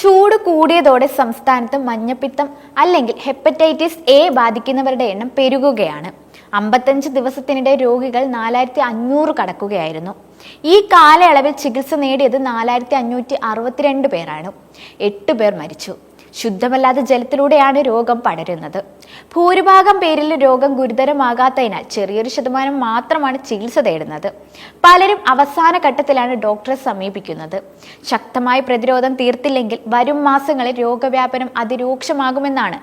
ചൂട് കൂടിയതോടെ സംസ്ഥാനത്ത് മഞ്ഞപ്പിത്തം അല്ലെങ്കിൽ ഹെപ്പറ്റൈറ്റിസ് എ ബാധിക്കുന്നവരുടെ എണ്ണം പെരുകുകയാണ്. അമ്പത്തഞ്ച് ദിവസത്തിനിടെ രോഗികൾ നാലായിരത്തി അഞ്ഞൂറ് കടക്കുകയായിരുന്നു. ഈ കാലയളവിൽ ചികിത്സ നേടിയത് നാലായിരത്തി അഞ്ഞൂറ്റി അറുപത്തിരണ്ട് പേരാണ്. എട്ട് പേർ മരിച്ചു. ശുദ്ധമല്ലാത്ത ജലത്തിലൂടെയാണ് രോഗം പടരുന്നത്. ഭൂരിഭാഗം പേരിൽ രോഗം ഗുരുതരമാകാത്തതിനാൽ ചെറിയൊരു ശതമാനം മാത്രമാണ് ചികിത്സ തേടുന്നത്. പലരും അവസാന ഘട്ടത്തിലാണ് ഡോക്ടറെ സമീപിക്കുന്നത്. ശക്തമായ പ്രതിരോധം തീർത്തില്ലെങ്കിൽ വരും മാസങ്ങളിൽ രോഗവ്യാപനം അതിരൂക്ഷമാകുമെന്നാണ്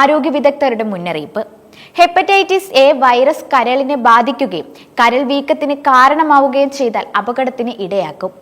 ആരോഗ്യ വിദഗ്ധരുടെ മുന്നറിയിപ്പ്. ഹെപ്പറ്റൈറ്റിസ് എ വൈറസ് കരളിനെ ബാധിക്കുകയും കരൾ വീക്കത്തിന് കാരണമാവുകയും ചെയ്താൽ അപകടത്തിന് ഇടയാക്കും.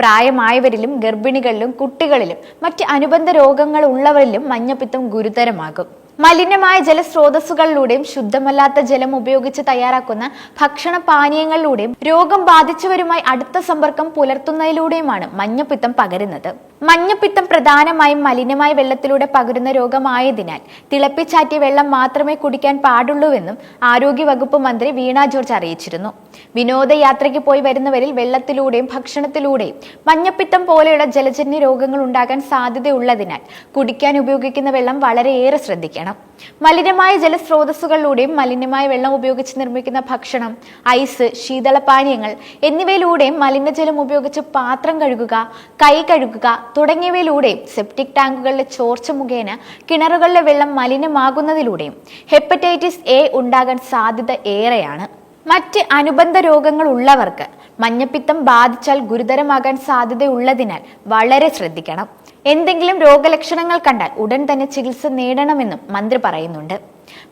പ്രായമായവരിലും ഗർഭിണികളിലും കുട്ടികളിലും മറ്റ് അനുബന്ധ രോഗങ്ങൾ ഉള്ളവരിലും മഞ്ഞപ്പിത്തം ഗുരുതരമാകും. മലിനമായ ജലസ്രോതസ്സുകളിലൂടെയും ശുദ്ധമല്ലാത്ത ജലം ഉപയോഗിച്ച് തയ്യാറാക്കുന്ന ഭക്ഷണ പാനീയങ്ങളിലൂടെയും രോഗം ബാധിച്ചവരുമായി അടുത്ത സമ്പർക്കം പുലർത്തുന്നതിലൂടെയുമാണ് മഞ്ഞപ്പിത്തം പകരുന്നത്. മഞ്ഞപ്പിത്തം പ്രധാനമായും മലിനമായ വെള്ളത്തിലൂടെ പകരുന്ന രോഗമായതിനാൽ തിളപ്പിച്ചാറ്റിയ വെള്ളം മാത്രമേ കുടിക്കാൻ പാടുള്ളൂവെന്നും ആരോഗ്യവകുപ്പ് മന്ത്രി വീണ ജോർജ് അറിയിച്ചിരുന്നു. വിനോദയാത്രയ്ക്ക് പോയി വരുന്നവരിൽ വെള്ളത്തിലൂടെയും ഭക്ഷണത്തിലൂടെയും മഞ്ഞപ്പിത്തം പോലെയുള്ള ജലജന്യ രോഗങ്ങൾ ഉണ്ടാകാൻ സാധ്യതയുള്ളതിനാൽ കുടിക്കാൻ ഉപയോഗിക്കുന്ന വെള്ളം വളരെയേറെ ശ്രദ്ധിക്കണം. മലിനമായ ജലസ്രോതസ്സുകളിലൂടെയും മലിനമായ വെള്ളം ഉപയോഗിച്ച് നിർമ്മിക്കുന്ന ഭക്ഷണം ഐസ് ശീതളപാനീയങ്ങൾ എന്നിവയിലൂടെയും മലിനജലം ഉപയോഗിച്ച് പാത്രം കഴുകുക കൈ കഴുകുക തുടങ്ങിയവയിലൂടെയും സെപ്റ്റിക് ടാങ്കുകളിലെ ചോർച്ച മുഖേന കിണറുകളിലെ വെള്ളം മലിനമാകുന്നതിലൂടെയും ഹെപ്പറ്റൈറ്റിസ് എ ഉണ്ടാകാൻ സാധ്യത ഏറെയാണ്. മറ്റ് അനുബന്ധ രോഗങ്ങൾ ഉള്ളവർക്ക് മഞ്ഞപ്പിത്തം ബാധിച്ചാൽ ഗുരുതരമാകാൻ സാധ്യതയുള്ളതിനാൽ വളരെ ശ്രദ്ധിക്കണം. എന്തെങ്കിലും രോഗലക്ഷണങ്ങൾ കണ്ടാൽ ഉടൻ തന്നെ ചികിത്സ നേടണമെന്നും മന്ത്രി പറയുന്നുണ്ട്.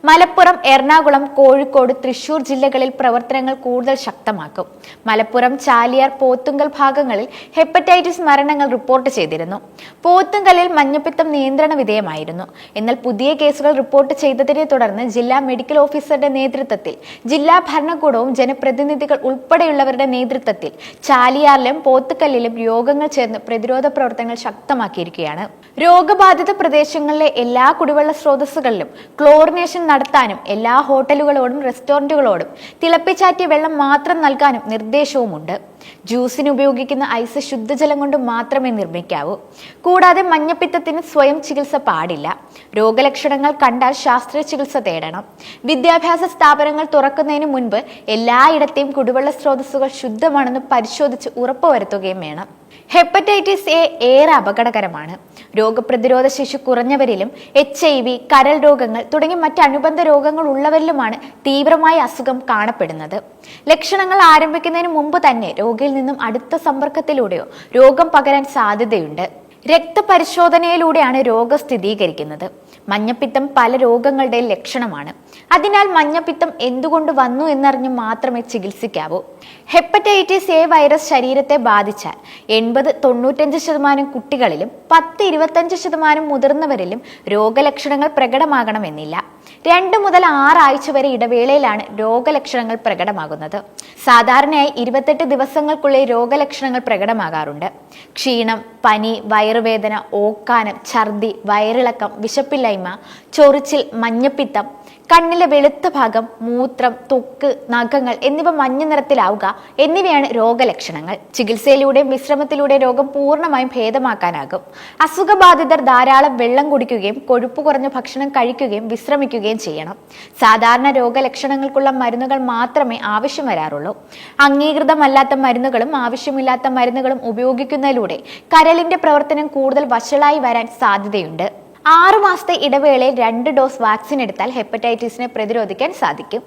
മലപ്പുറം എറണാകുളം കോഴിക്കോട് തൃശൂർ ജില്ലകളിൽ പ്രവർത്തനങ്ങൾ കൂടുതൽ ശക്തമാക്കും. മലപ്പുറം ചാലിയാർ പോത്തുങ്കൽ ഭാഗങ്ങളിൽ ഹെപ്പറ്റൈറ്റിസ് മരണങ്ങൾ റിപ്പോർട്ട് ചെയ്തിരുന്നു. പോത്തുങ്കലിൽ മഞ്ഞപ്പിത്തം നിയന്ത്രണ വിധേയമായിരുന്നു. എന്നാൽ പുതിയ കേസുകൾ റിപ്പോർട്ട് ചെയ്തതിനെ തുടർന്ന് ജില്ലാ മെഡിക്കൽ ഓഫീസറുടെ നേതൃത്വത്തിൽ ജില്ലാ ഭരണകൂടവും ജനപ്രതിനിധികൾ ഉൾപ്പെടെയുള്ളവരുടെ നേതൃത്വത്തിൽ ചാലിയാറിലും പോത്തുക്കല്ലിലും യോഗങ്ങൾ ചേർന്ന് പ്രതിരോധ പ്രവർത്തനങ്ങൾ ശക്തമാക്കിയിരിക്കുകയാണ്. രോഗബാധിത പ്രദേശങ്ങളിലെ എല്ലാ കുടിവെള്ള സ്രോതസ്സുകളിലും ക്ലോറിനേഷൻ നടത്താനും എല്ലാ ഹോട്ടലുകളോടും റെസ്റ്റോറന്റുകളോടും തിളപ്പിച്ചാറ്റിയ വെള്ളം മാത്രം നൽകാനും നിർദ്ദേശവുമുണ്ട്. ജ്യൂസിന് ഉപയോഗിക്കുന്ന ഐസ് ശുദ്ധജലം കൊണ്ട് മാത്രമേ നിർമ്മിക്കാവൂ. കൂടാതെ മഞ്ഞപ്പിത്തത്തിന് സ്വയം ചികിത്സ പാടില്ല. രോഗലക്ഷണങ്ങൾ കണ്ടാൽ ശാസ്ത്രീയ ചികിത്സ തേടണം. വിദ്യാഭ്യാസ സ്ഥാപനങ്ങൾ തുറക്കുന്നതിന് മുൻപ് എല്ലായിടത്തെയും കുടിവെള്ള സ്രോതസ്സുകൾ ശുദ്ധമാണെന്ന് പരിശോധിച്ച് ഉറപ്പുവരുത്തുകയും വേണം. ഹെപ്പറ്റൈറ്റിസ് എ ഏറെ അപകടകരമാണ്. രോഗപ്രതിരോധ ശേഷി കുറഞ്ഞവരിലും എച്ച് ഐ വി കരൾ രോഗങ്ങൾ തുടങ്ങി മറ്റ് അനുബന്ധ രോഗങ്ങൾ ഉള്ളവരിലുമാണ് തീവ്രമായ അസുഖം കാണപ്പെടുന്നത്. ലക്ഷണങ്ങൾ ആരംഭിക്കുന്നതിന് മുമ്പ് തന്നെ രോഗിയിൽ നിന്നും അടുത്ത സമ്പർക്കത്തിലൂടെയോ രോഗം പകരാൻ സാധ്യതയുണ്ട്. രക്തപരിശോധനയിലൂടെയാണ് രോഗം സ്ഥിരീകരിക്കുന്നത്. മഞ്ഞപ്പിത്തം പല രോഗങ്ങളുടെ ലക്ഷണമാണ്. അതിനാൽ മഞ്ഞപ്പിത്തം എന്തുകൊണ്ട് വന്നു എന്നറിഞ്ഞ് മാത്രമേ ചികിത്സിക്കാവൂ. ഹെപ്പറ്റൈറ്റിസ് എ വൈറസ് ശരീരത്തെ ബാധിച്ചാൽ എൺപത് തൊണ്ണൂറ്റഞ്ച് ശതമാനം കുട്ടികളിലും പത്ത് ഇരുപത്തഞ്ച് ശതമാനം മുതിർന്നവരിലും രോഗലക്ഷണങ്ങൾ പ്രകടമാകണമെന്നില്ല. രണ്ട് മുതൽ ആറാഴ്ച വരെ ഇടവേളയിലാണ് രോഗലക്ഷണങ്ങൾ പ്രകടമാകുന്നത്. സാധാരണയായി ഇരുപത്തെട്ട് ദിവസങ്ങൾക്കുള്ളിൽ രോഗലക്ഷണങ്ങൾ പ്രകടമാകാറുണ്ട്. ക്ഷീണം പനി വയറുവേദന ഓക്കാനം ഛർദി വയറിളക്കം വിശപ്പില്ലായ്മ ചൊറിച്ചിൽ മഞ്ഞപ്പിത്തം കണ്ണിലെ വെളുത്ത ഭാഗം മൂത്രം തൊക്ക് നഖങ്ങൾ എന്നിവ മഞ്ഞ നിറത്തിലാവുക എന്നിവയാണ് രോഗലക്ഷണങ്ങൾ. ചികിത്സയിലൂടെയും വിശ്രമത്തിലൂടെ രോഗം പൂർണമായും ഭേദമാക്കാനാകും. അസുഖബാധിതർ ധാരാളം വെള്ളം കുടിക്കുകയും കൊഴുപ്പ് കുറഞ്ഞ ഭക്ഷണം കഴിക്കുകയും വിശ്രമിക്കുകയും ചെയ്യണം. സാധാരണ രോഗലക്ഷണങ്ങൾക്കുള്ള മരുന്നുകൾ മാത്രമേ ആവശ്യം വരാറുള്ളൂ. അംഗീകൃതമല്ലാത്ത മരുന്നുകളും ആവശ്യമില്ലാത്ത മരുന്നുകളും ഉപയോഗിക്കുന്നതിലൂടെ കരളിന്റെ പ്രവർത്തനം കൂടുതൽ വഷളായി വരാൻ സാധ്യതയുണ്ട്. ആറു മാസത്തെ ഇടവേളയിൽ രണ്ട് ഡോസ് വാക്സിൻ എടുത്താൽ ഹെപ്പറ്റൈറ്റിസിനെ പ്രതിരോധിക്കാൻ സാധിക്കും.